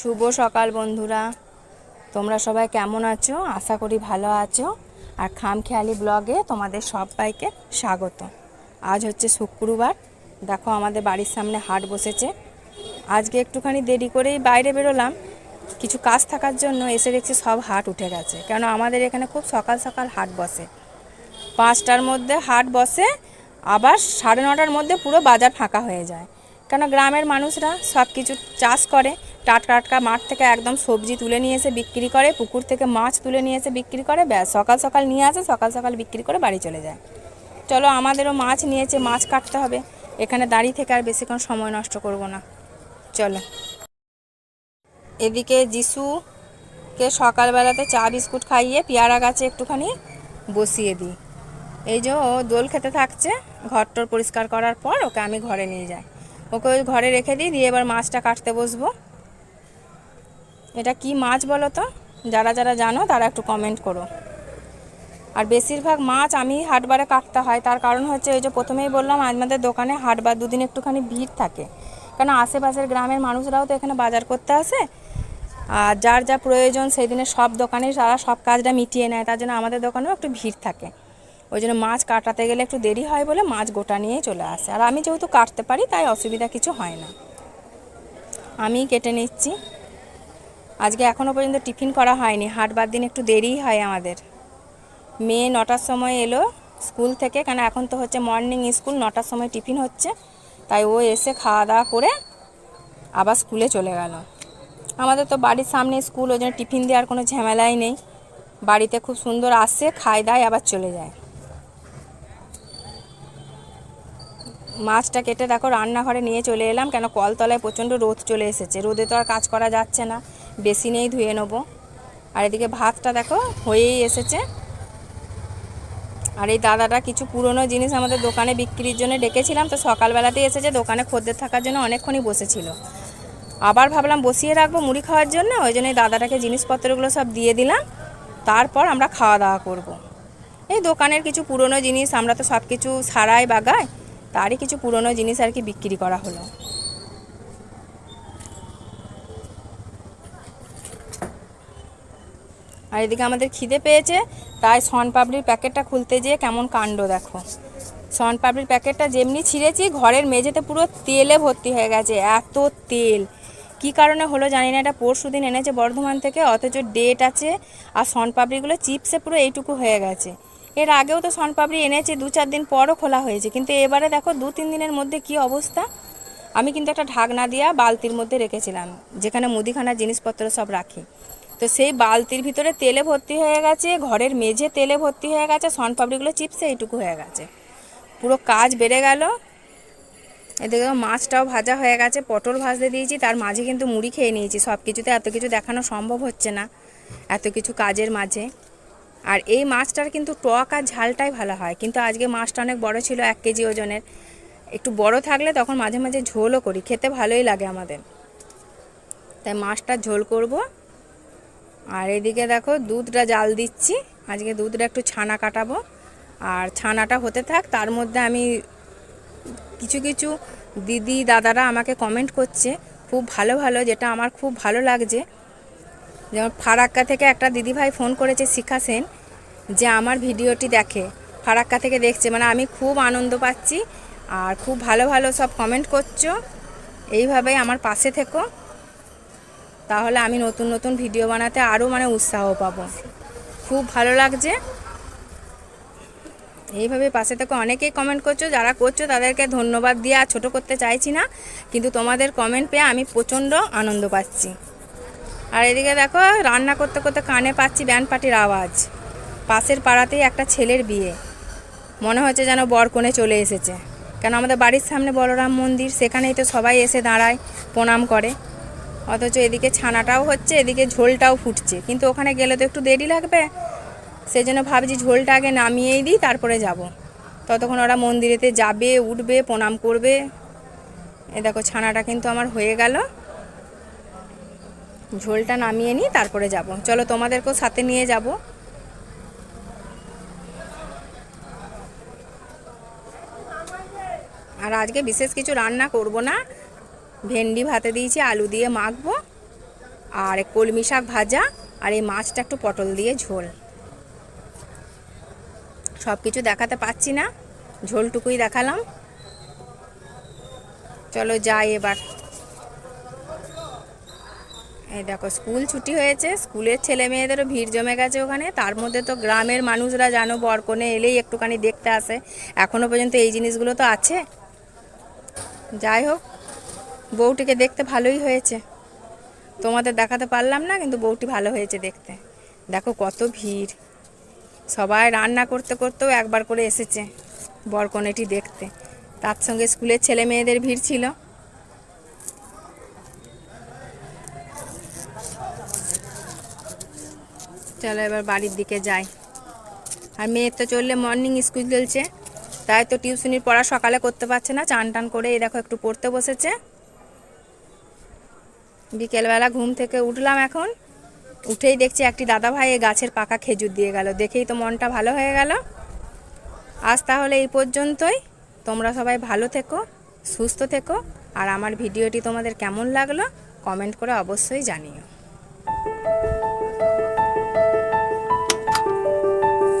শুভ সকাল বন্ধুরা। তোমরা সবাই কেমন আছো? আশা করি ভালো আছো। আর খামখেয়ালি ব্লগে তোমাদের সবাইকে স্বাগত। আজ হচ্ছে শুক্রবার। দেখো আমাদের বাড়ির সামনে হাট বসেছে। আজকে একটুখানি দেরি করেই বাইরে বেরোলাম। কিছু কাজ থাকার জন্য এসে দেখছি সব হাট উঠে গেছে। কেন আমাদের এখানে খুব সকাল সকাল হাট বসে। পাঁচটার মধ্যে হাট বসে, আবার সাড়ে নটার মধ্যে পুরো বাজার ফাঁকা হয়ে যায়। কেন গ্রামের মানুষরা সব কিছু চাষ করে, টাটকা টাটকা মাঠ থেকে একদম সবজি তুলে নিয়ে এসে বিক্রি করে, পুকুর থেকে মাছ তুলে নিয়ে এসে বিক্রি করে, ব্যাস, সকাল সকাল নিয়ে আসে, সকাল সকাল বিক্রি করে বাড়ি চলে যায়। চলো আমাদেরও মাছ নিয়েছে, মাছ কাটতে হবে। এখানে দাঁড়িয়ে থেকে আর বেশিক্ষণ সময় নষ্ট করব না। চলো। এদিকে যিশুকে সকালবেলাতে চা বিস্কুট খাইয়ে পেয়ারা গাছে একটুখানি বসিয়ে দিই। এই যে ও দোল খেতে থাকছে, ঘরটর পরিষ্কার করার পর ওকে আমি ঘরে নিয়ে যাই। ওকে ঘরে রেখে দিই, দিয়ে এবার মাছটা কাটতে বসবো। এটা কি মাছ বলো তো? যারা যারা জানো, তারা একটু কমেন্ট করো। আর বেশিরভাগ মাছ আমি হাটবারে কাটতে হয়। তার কারণ হচ্ছে ওই যে প্রথমেই বললাম, আমাদের দোকানে হাটবার দুদিন একটুখানি ভিড় থাকে। কেন আশেপাশের গ্রামের মানুষরাও তো এখানে বাজার করতে আসে। আর যার যা প্রয়োজন, সেই দিনে সব দোকানে তারা সব কাজটা মিটিয়ে নেয়। তার জন্য আমাদের দোকানেও একটু ভিড় থাকে। ওই জন্য মাছ কাটাতে গেলে একটু দেরি হয় বলে মাছ গোটা নিয়ে চলে আসে। আর আমি যেহেতু কাটতে পারি, তাই অসুবিধা কিছু হয় না। আমি কেটে নিচ্ছি। আজকে এখনও পর্যন্ত টিফিন করা হয়নি। হাটবার দিন একটু দেরিই হয় আমাদের। মেয়ে নটার সময় এলো স্কুল থেকে, কেন এখন তো হচ্ছে মর্নিং স্কুল, নটার সময় টিফিন হচ্ছে। তাই ও এসে খাওয়া দাওয়া করে আবার স্কুলে চলে গেল। আমাদের তো বাড়ির সামনে স্কুল, ওই জন্য টিফিন দেওয়ার কোনো ঝামেলাই নেই। বাড়িতে খুব সুন্দর আসে, খায়, দায়, আবার চলে যায়। মাছটা কেটে দেখো, রান্নাঘরে নিয়ে চলে এলাম। কেন কলতলায় প্রচণ্ড রোদ চলে এসেছে। রোদে তো আর কাজ করা যাচ্ছে না। বেশি নেই ধুয়ে নেব। আর এদিকে ভাতটা দেখো, হয়েই এসেছে। আর এই দাদাটা কিছু পুরনো জিনিস আমাদের দোকানে বিক্রির জন্য ডেকেছিলাম। তো সকালবেলাতেই এসেছে, দোকানে খদ্দের থাকার জন্য অনেকক্ষণই বসেছিল। আবার ভাবলাম বসিয়ে রাখব মুড়ি খাওয়ার জন্য। ওই জন্য এই দাদাটাকে জিনিসপত্রগুলো সব দিয়ে দিলাম। তারপর আমরা খাওয়া দাওয়া করব। এই দোকানের কিছু পুরনো জিনিস, আমরা তো সব কিছু সারাই বাগাই। তারই কিছু পুরনো জিনিস আর কি বিক্রি করা হলো। আর এদিকে আমাদের খিদে পেয়েছে, তাই সনপাপড়ির প্যাকেটটা খুলতে যেয়ে কেমন কাণ্ড দেখো। সনপাপড়ির প্যাকেটটা যেমনি ছিঁড়েছি, ঘরের মেঝেতে পুরো তেলে ভর্তি হয়ে গেছে, এত তেল। কি কারণে হলো জানি না, এটা পরশু দিন এনেছে বর্ধমান থেকে, অথচ ডেট আছে, আর সনপাপড়িগুলো চিপসে পুরো এইটুকু হয়ে গেছে। এর আগেও তো সনপাপড়ি এনেছে, দু চার দিন পরও খোলা হয়েছে। কিন্তু এবারে দেখো, দু তিন দিনের মধ্যে কি অবস্থা? আমি কিন্তু একটা ঢাকনা দিয়া বালতির মধ্যে রেখেছিলাম, যেখানে মুদিখানার জিনিসপত্র সব রাখি। তো সেই বালতির ভিতরে তেলে ভর্তি হয়ে গেছে, ঘরের মেঝে তেলে ভর্তি হয়ে গেছে সনপাপড়িগুলো চিপসে এইটুকু হয়ে গেছে। পুরো কাজ বেড়ে গেল। এদিকে মাছটাও ভাজা হয়ে গেছে, পটল ভাজতে দিয়েছি, তার মাঝে কিন্তু মুড়ি খেয়ে নিয়েছি। সব কিছুতে এত কিছু দেখানো সম্ভব হচ্ছে না, এত কিছু কাজের মাঝে। আর এই মাছটার কিন্তু টক আর ঝালটাই ভালো হয়। কিন্তু আজকে মাছটা অনেক বড় ছিল, এক কেজি ওজনের। একটু বড় থাকলে তখন মাঝে মাঝে ঝোলও করি, খেতে ভালোই লাগে আমাদের। তাই মাছটা ঝোল করব। আর এদিকে দেখো দুধটা জাল দিচ্ছি। আজকে দুধটা একটু ছানা কাটাবো। আর ছানাটা হতে থাক, তার মধ্যে আমি কিছু কিছু দিদি দাদারা আমাকে কমেন্ট করছে। খুব ভালো ভালো, যেটা আমার খুব ভালো লাগছে। যেমন ফারাক্কা থেকে একটা দিদিভাই ফোন করেছে শিখা সেন যে আমার ভিডিওটি দেখে। ফারাক্কা থেকে দেখছে মানে আমি খুব আনন্দ পাচ্ছি আর খুব ভালো ভালো সব কমেন্ট করছ। এইভাবেই আমার পাশে থেকো। তাহলে আমি নতুন নতুন ভিডিও বানাতে আরও মানে উৎসাহ পাবো। খুব ভালো লাগছে। এইভাবে পাশে থেকে। অনেকেই কমেন্ট করছ, যারা করছ তাদেরকে ধন্যবাদ দিয়ে আর ছোটো করতে চাইছি না। কিন্তু তোমাদের কমেন্ট পেয়ে আমি প্রচণ্ড আনন্দ পাচ্ছি। আর এদিকে দেখো, রান্না করতে করতে কানে পাচ্ছি ব্যান্ড পার্টির আওয়াজ। পাশের পাড়াতেই একটা ছেলের বিয়ে। মনে হচ্ছে যেন বরকনে চলে এসেছে। কেন আমাদের বাড়ির সামনে বলরাম মন্দির, সেখানেই তো সবাই এসে দাঁড়ায়, প্রণাম করে। অথচ এদিকে ছানাটাও হচ্ছে, এদিকে ঝোলটাও ফুটছে। কিন্তু ওখানে গেলে তো একটু দেরি লাগবে। সেই জন্য ভাবছি ঝোলটা আগে নামিয়েই দিই, তারপরে যাব। ততক্ষণ ওরা মন্দিরেতে যাবে, উঠবে, প্রণাম করবে। এ দেখো, ছানাটা কিন্তু আমার হয়ে গেল। ঝোলটা নামিয়ে নিই তারপরে যাব। চলো তোমাদেরকেও সাথে নিয়ে যাব। আর আজকে বিশেষ কিছু রান্না করব না। ভেন্ডি ভাতে দিয়েছি, আলু দিয়ে মাখবো, আর কলমি শাক ভাজা, আর এই মাছটা একটু পটল দিয়ে ঝোল। সব কিছু দেখাতে পাচ্ছি না, ঝোলটুকুই দেখালাম। চলো যাই এবার। এই দেখো, স্কুল ছুটি হয়েছে, স্কুলের ছেলে মেয়েদেরও ভিড় জমে গেছে ওখানে। তার মধ্যে তো গ্রামের মানুষরা জানো বরকনে এলেই একটুখানি দেখতে আসে। এখনও পর্যন্ত এই জিনিসগুলো তো আছে। যাই হোক, বউটিকে দেখতে ভালোই হয়েছে। তোমাদের দেখাতে পারলাম না, কিন্তু বউটি ভালো হয়েছে দেখতে। দেখো কত ভিড়। সবাই রান্না করতে করতেও একবার করে এসেছে বরকনেটি দেখতে। তার সঙ্গে স্কুলের ছেলে মেয়েদের ভিড় ছিল। চলো এবার বাড়ির দিকে যাই। আর মেয়ের তো চললে মর্নিং স্কুল চলছে, তাই তো টিউশনির পড়া সকালে করতে পারছে না, চান টান করে এই দেখো একটু পড়তে বসেছে। বিকেলবেলা ঘুম থেকে উঠলাম এখন, উঠেই দেখছি একটি দাদা ভাই এই গাছের পাকা খেজুর দিয়ে গেল, দেখেই তো মনটা ভালো হয়ে গেল। আজ তাহলে এই পর্যন্তই, তোমরা সবাই ভালো থেকো, সুস্থ থেকো, আর আমার ভিডিওটি তোমাদের কেমন লাগল কমেন্ট করে অবশ্যই জানিও।